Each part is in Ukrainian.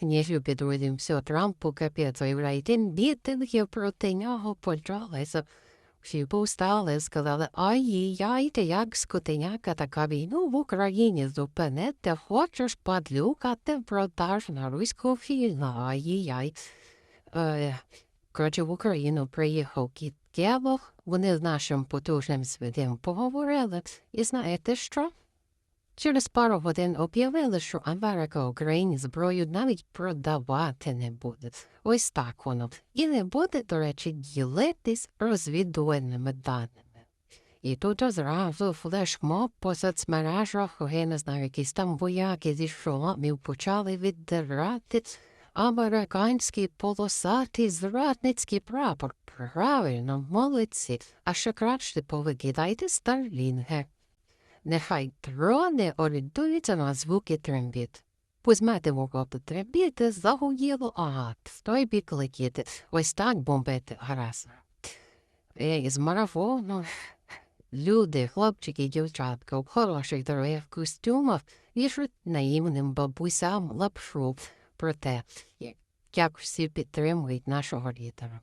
Не любить друзі, все, Трампу капець, уявляєте, мітинги проти нього почалися. Всі повстали, сказали, ай-яй, ти як скотиняка така війну в Україні зупинити, хочеш падлюка, ти продаж на руську фільму, ай-яй. Е, Коротше, в Україну приїхав Кіт Кєлох, вони з нашим потужним святим поговорили, і знаєте що? Через пару годин об'явили, що Америка Україні зброю навіть продавати не буде. Ось так воно. І не буде, до речі, ділитись розвідувальними даними. І тут зразу флешмоб по соцмережах, я не знаю, якісь там вояки зі шоломів почали віддирати американський полосатий зрадницький прапор. Правильно, молодці. А ще краще повикидайте старлінги. Нехай дрони орієнтуються на звуки трембіт. Візьмете в роботу трембіти, загуїло, в той бік летіти. Ось так бомбити гаразд. Ей, з марафону. Люди, хлопчики і дівчатка в хороших дорогих костюмах вішуть наївним бабусям лапшу про те, як всі підтримують нашого лідера.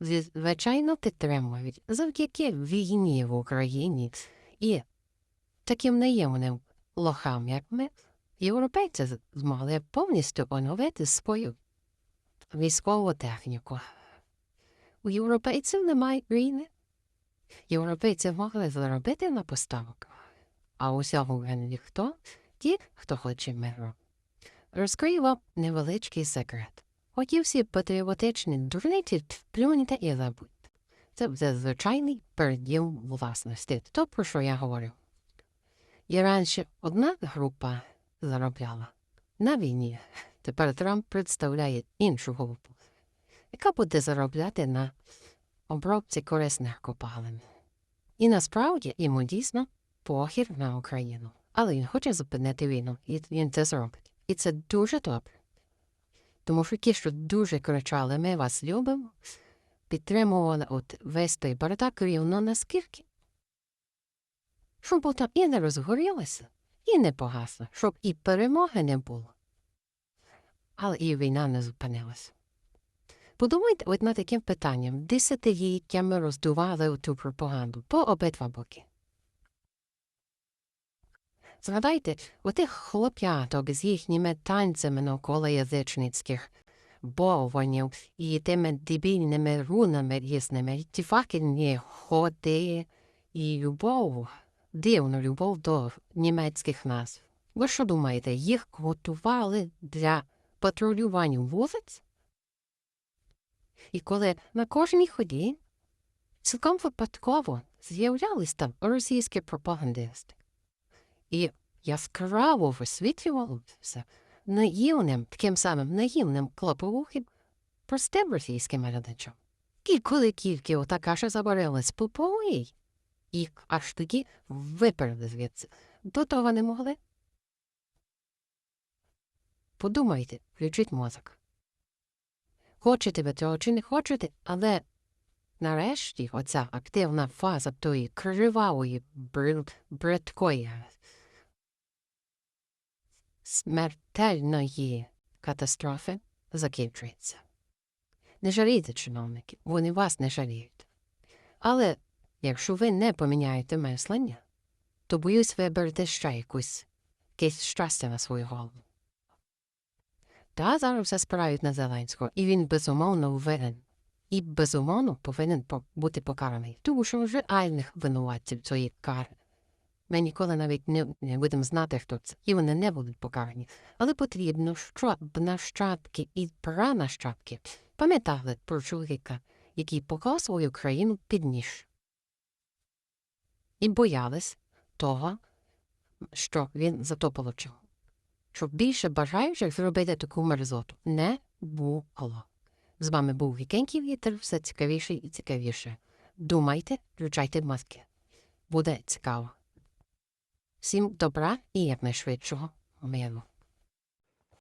Зі- Звичайно, підтримують завдяки війні в Україні і таким наємним лохам, як ми, європейці змогли повністю оновити свою військову техніку. У європейців немає війни. Європейці могли заробити на поставках, а усього ніхто ті, хто хоче миру. Розкрию вам невеличкий секрет. Оті всі патріотичні дурниці плюньте і забудьте. Це звичайний переділ власності, то про що я говорю. І раніше одна група заробляла на війні. Тепер Трамп представляє іншу групу, яка буде заробляти на обробці корисних копалин. І насправді йому дійсно похір на Україну. Але він хоче зупинити війну, і він це зробить. І це дуже добре. Тому що ті, що дуже кричали, ми вас любимо, підтримували от весь той бардак рівно наскільки, щоб потім і не розгорілося, і не погасло, щоб і перемоги не було. Але і війна не зупинилася. Подумайте от над таким питанням, десятиліттями роздували ту пропаганду по обидва боки. Згадайте, отих хлоп'яток з їхніми танцями навколо язичницьких бовванів і тими дебільними рунами різними, ті факельні ходи і любов, дивну любов до німецьких назв. Ви що думаєте, їх готували для патрулювання вулиць? І коли на кожній ході цілком випадково з'являлись там російські пропагандисти і яскраво висвітлювалося наївним, таким самим наївним клоповухим простим російським глядачам. І коли тільки ота каша забарилась поповій, їх аж тоді виперли звідси. До того не могли. Подумайте, включіть мозок. Хочете ви цього чи не хочете, але нарешті оця активна фаза тої кривавої бридкої смертельної катастрофи закінчується. Не жалійте, чиновники, вони вас не жаліють. Але якщо ви не поміняєте мислення, то боюсь виберете ще якусь якесь щастя на свою голову. Та зараз все спирають на Зеленського, і він безумовно винен. І безумовно повинен бути покараний, тому що вже реальних винуватців цієї кари. Ми ніколи навіть не, не будемо знати, хто це, і вони не будуть покарані. Але потрібно, щоб нащадки і пранащадки пам'ятали про чоловіка, який поклав свою країну під ніж. І боялись того, що він за то получив. Щоб більше бажаючих зробити таку мерзоту не було. З вами був Вікенький вітер, все цікавіше і цікавіше. Думайте, включайте маски. Буде цікаво. Всім добра і якнайшвидшого миру.